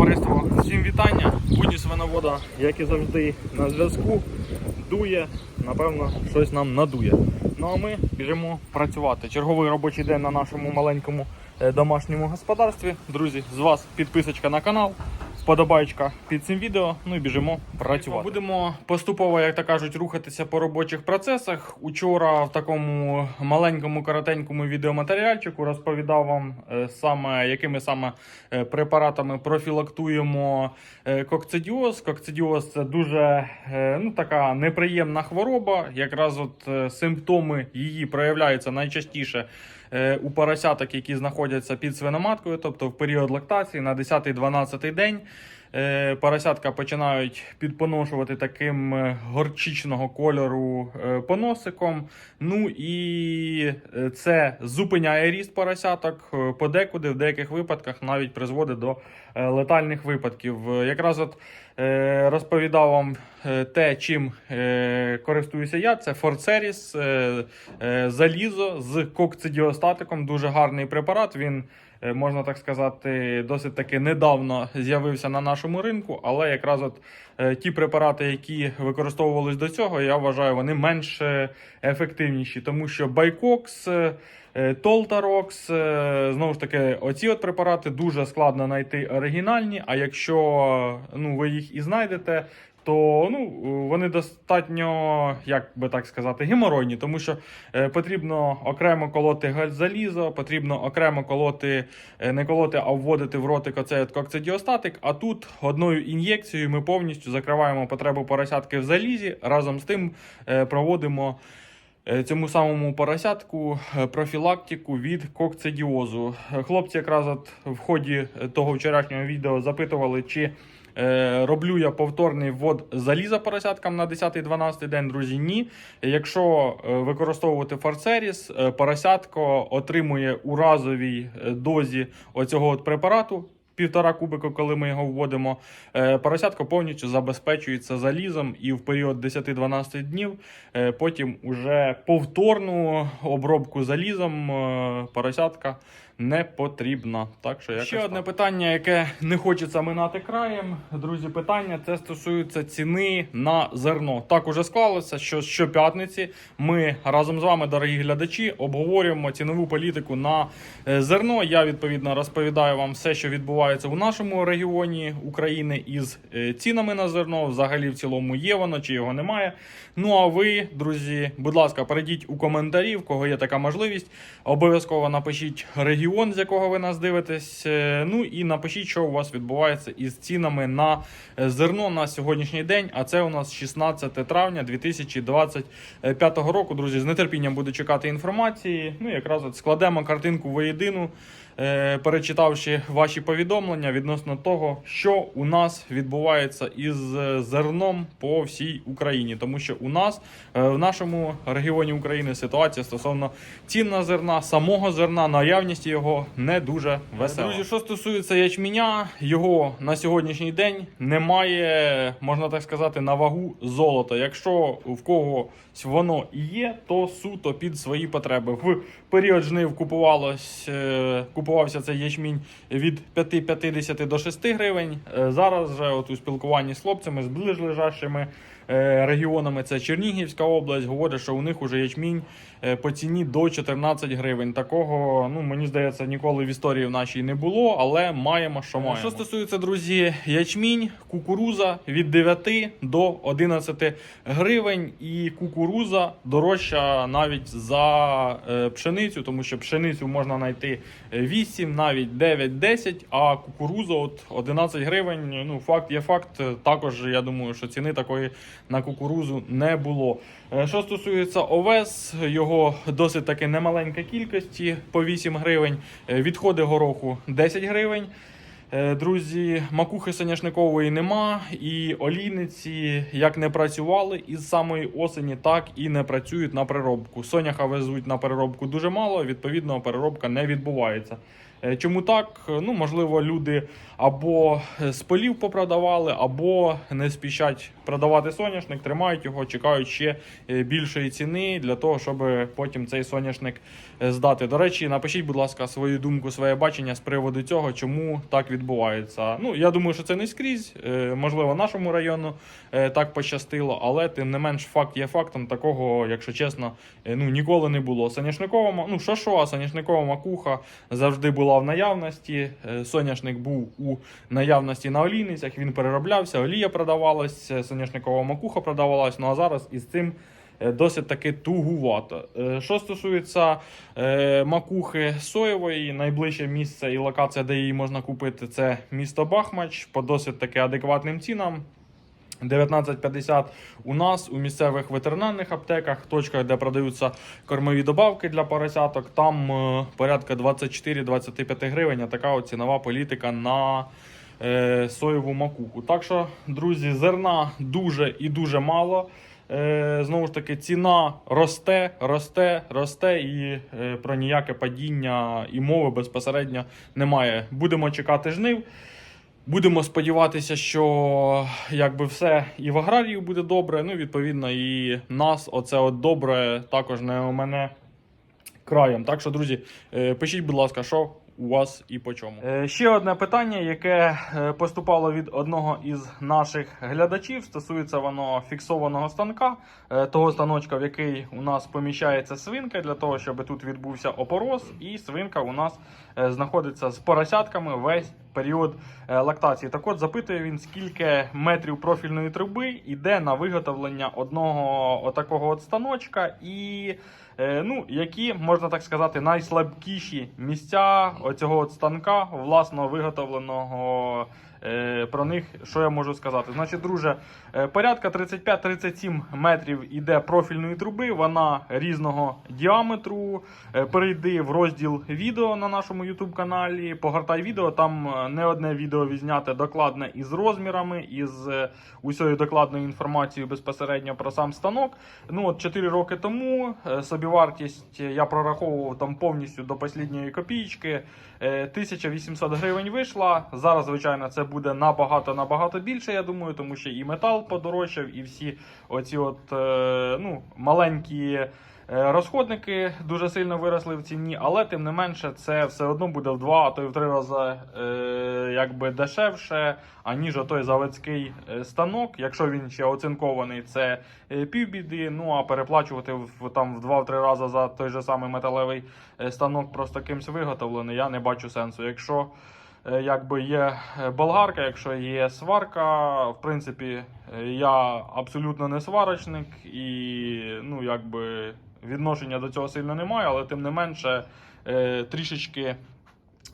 Товариство, всім вітання. Будні свиновода, як і завжди, на зв'язку. Дує, напевно, щось нам надує. Ну а ми біжимо працювати. Черговий робочий день на нашому маленькому е, домашньому господарстві. Друзі, з вас підписочка на канал, вподобайка під цим відео. Ну і біжимо працювати. Будемо поступово, як то кажуть, рухатися по робочих процесах. Учора в такому маленькому коротенькому відеоматеріальчику розповідав вам е, саме якими саме е, препаратами профілактуємо е, кокцидіоз. Кокцидіоз це дуже ну, така неприємна хвороба. Якраз от симптоми її проявляються найчастіше у поросяток, які знаходяться під свиноматкою, тобто в період лактації на 10-12 день. Е, Поросятка починають підпоношувати таким е, горчичного кольору е, поносиком. Ну і це зупиняє ріст поросяток. Подекуди, в деяких випадках, навіть призводить до летальних випадків. Якраз от розповідав вам те, чим користуюся я. Це Форцеріс, залізо з кокцидіостатиком. Дуже гарний препарат. Він можна так сказати, досить таки недавно з'явився на нашому ринку, але якраз от е, ті препарати, які використовувались до цього, я вважаю, вони менш е, ефективніші, тому що Байкокс. е, е, Толтарокс, е, знову ж таки, оці от препарати дуже складно знайти оригінальні. А якщо ну, ви їх і знайдете, то ну, вони достатньо, як би так сказати, геморойні, тому що е, потрібно окремо колоти залізо, потрібно окремо колоти, е, не колоти, а вводити в ротик оцей от кокцидіостатик. А тут одною ін'єкцією ми повністю закриваємо потребу поросятки в залізі. Разом з тим е, проводимо. Цьому самому поросятку профілактику від кокцидіозу. Хлопці якраз от в ході того вчорашнього відео запитували, чи роблю я повторний ввод заліза поросяткам на 10-12 день. Друзі, ні. Якщо е, використовувати фарцеріс, е, поросятко отримує у разовій е, дозі оцього от препарату. Півтора кубика, коли ми його вводимо, е, поросятко повністю забезпечується залізом і в період 10-12 днів е, потім уже повторну обробку залізом е, поросятка не потрібна. Так що якось ще одне питання, яке не хочеться минати краєм. Друзі, питання це стосується ціни на зерно. Так уже склалося, що щоп'ятниці ми разом з вами, дорогі глядачі, обговорюємо цінову політику на е, зерно. Я відповідно розповідаю вам все, що відбувається у нашому регіоні України із е, цінами на зерно. Взагалі, в цілому є воно чи його немає. Ну а ви, друзі, будь ласка, перейдіть у коментарі, в кого є така можливість. Обов'язково напишіть регіон, з якого ви нас дивитесь. Е, Ну і напишіть, що у вас відбувається із цінами на е, зерно на сьогоднішній день. А це у нас 16 травня 2025 року. Друзі, з нетерпінням буду чекати інформації. Ну, якраз от складемо картинку воєдину, перечитавши ваші повідомлення відносно того, що у нас відбувається із е, зерном по всій Україні, тому що у нас е, в нашому регіоні України ситуація стосовно цін на зерна, самого зерна, наявність його не дуже весела. Друзі, що стосується ячменя, його на сьогоднішній день немає, можна так сказати, на вагу золота. Якщо в когось воно і є, то суто під свої потреби. В період жнив купувалось, е, купувався цей ячмінь від 5,50 до 6 гривень. Е, Зараз же, от у спілкуванні з хлопцями, з ближлежащими е, регіонами, це Чернігівська область, говорять, що у них уже ячмінь по ціні до 14 гривень. Такого, ну мені здається, ніколи в історії в нашій не було, але маємо, що маємо. Що стосується, друзі, ячмінь, кукуруза від 9 до 11 гривень, і кукуруза дорожча навіть за е, пшеницю, тому що пшеницю можна знайти 8, навіть 9, 10, а кукуруза от 11 гривень. Ну, факт є факт. Також я думаю, що ціни такої на кукурузу не було. Е, Що стосується овес, його досить таки немаленька кількості по 8 гривень. Е, Відходи гороху 10 гривень. Е, Друзі, макухи соняшникової нема, і олійниці як не працювали із самої осені, так і не працюють на переробку. Соняха везуть на переробку дуже мало, відповідно, переробка не відбувається. Е, Чому так? Е, Ну, можливо, люди або е, з полів попродавали, або не спішать продавати соняшник, тримають його, чекають ще більшої ціни для того, щоб потім цей соняшник здати. До речі, напишіть, будь ласка, свою думку, своє бачення з приводу цього, чому так відбувається. Ну, я думаю, що це не скрізь. Можливо, нашому району так пощастило, але тим не менш факт є фактом. Такого, якщо чесно, ну ніколи не було. Соняшникова, ну що, а соняшникова макуха завжди була в наявності. Е, Соняшник був у наявності на олійницях, він перероблявся, олія продавалась, е, соняшникова макуха продавалась. Ну а зараз із цим е, досить таки тугувато. Що стосується макухи соєвої, найближче місце і локація, де її можна купити, це місто Бахмач по досить таки адекватним цінам. 19,50 у нас у місцевих ветеринарних аптеках, точках, де продаються кормові добавки для поросяток. Там е, порядка 24-25 гривень. Така от цінова політика на е, соєву макуху. Так що, друзі, зерна дуже і дуже мало. Е, знову ж таки, ціна росте, росте, росте, і е, про ніяке падіння і мови безпосередньо немає. Будемо чекати жнив. Будемо сподіватися, що якби все і в аграрії буде добре. Ну, відповідно, і нас оце от добре також не у мене краєм. Так що, друзі, е, пишіть, будь ласка, що у вас і по чому. Е, Ще одне питання, яке е, поступало від одного із наших глядачів. Стосується воно фіксованого станка, того станочка, в який у нас поміщається свинка, для того, щоб тут відбувся опороз, і свинка у нас знаходиться з поросятками весь період е, лактації. Так от запитує він, скільки метрів профільної труби йде на виготовлення одного отакого от станочка, і е, ну, які, можна так сказати, найслабкіші місця оцього от станка, власно виготовленого. Е, Про них що я можу сказати? Значить, друже, е, порядка 35-37 метрів іде профільної труби. Вона різного діаметру. Е, Перейди в розділ відео на нашому YouTube каналі. Погортай відео. Там не одне відео відзняте докладне із розмірами, із усією докладною інформацією безпосередньо про сам станок. Ну от 4 роки тому собівартість я прораховував там повністю до останньої копійки. Е, 1800 гривень вийшла. Зараз, звичайно, це буде набагато набагато більше. Я думаю, тому що і метал подорожчав, і всі оці от е, ну маленькі. е, Розходники дуже сильно виросли в ціні, але тим не менше, це все одно буде в два, а то й в три рази е, якби дешевше, аніж отой заводський станок. Якщо він ще оцинкований, це півбіди. Ну а переплачувати в там в два-три рази за той же самий металевий станок просто кимсь виготовлений, я не бачу сенсу. Якщо якби є е, болгарка, якщо є сварка, в принципі, е, я абсолютно не сварочник і ну якби відношення до цього сильно немає, але тим не менше е, трішечки.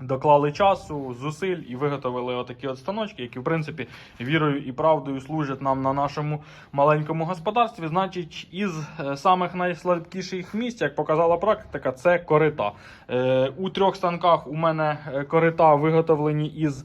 Доклали часу, зусиль і виготовили отакі от станочки, які в принципі вірою і правдою служать нам на нашому маленькому господарстві. Значить, із е, самих найслабкіших місць, як показала практика, це корита. Е, у трьох станках у мене е, корита виготовлені із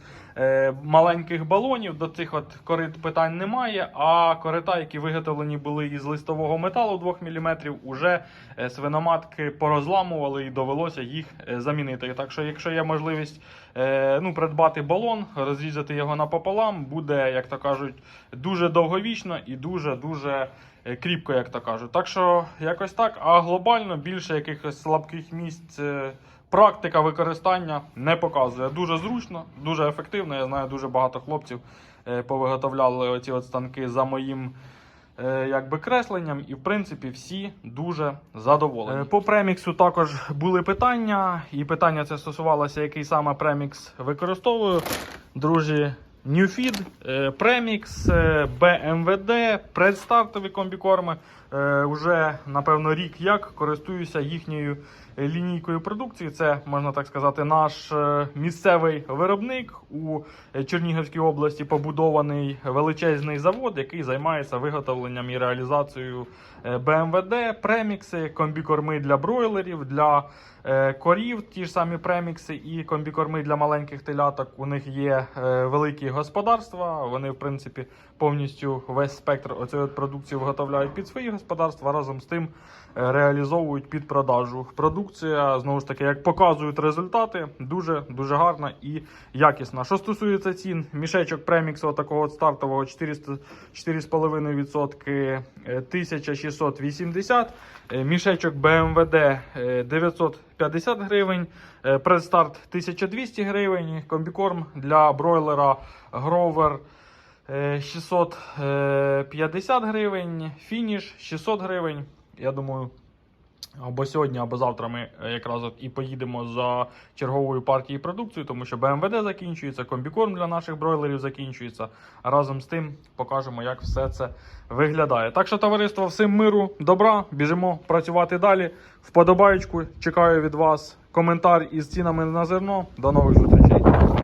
маленьких балонів. До цих от корит питань немає. А корита, які виготовлені були із листового металу 2 мм, уже е, свиноматки порозламували і довелося їх е, замінити. Так що, якщо є можливість е, ну, придбати балон, розрізати його напополам, буде, як то кажуть, дуже довговічно і дуже дуже. е, Кріпко, як то кажуть. Так що якось так. А глобально більше якихось слабких місць е, практика використання не показує. Дуже зручно, дуже ефективно. Я знаю, дуже багато хлопців е, повиготовляли оці от станки за моїм е, якби кресленням, і в принципі всі дуже задоволені. Е, По преміксу також були питання, і питання це стосувалося, який саме премікс використовую. Друзі, Newfeed, Premix, BMWD, предстартові комбікорми. Е, Уже напевно рік як користуюся їхньою е, лінійкою продукції. Це можна так сказати, наш е, місцевий виробник у е, Чернігівській області побудований величезний завод, який займається виготовленням і реалізацією е, БМВД, премікси, комбікорми для бройлерів, для е, корів, ті ж самі премікси і комбікорми для маленьких теляток. У них є е, великі господарства. Вони, в принципі, повністю весь спектр оцієї продукції виготовляють під свої господарства. Разом з тим е, реалізовують під продажу продукція, знову ж таки, як показують результати, дуже дуже гарна і якісна. Що стосується цін, мішечок преміксу такого стартового 4,5% е, 1680, е, мішечок БМВД е, 950 гривень, е, предстарт 1200 гривень, комбікорм для бройлера Гровер е, 650 гривень, фініш 600 гривень. Я думаю, або сьогодні, або завтра ми е, якраз і поїдемо за черговою партією продукції, тому що БМВД закінчується, комбікорм для наших бройлерів закінчується. Разом з тим покажемо, як все це виглядає. Так що, товариство, всім миру, добра, біжимо працювати далі. Вподобаєчку, чекаю від вас коментар із цінами на зерно. До нових зустрічей.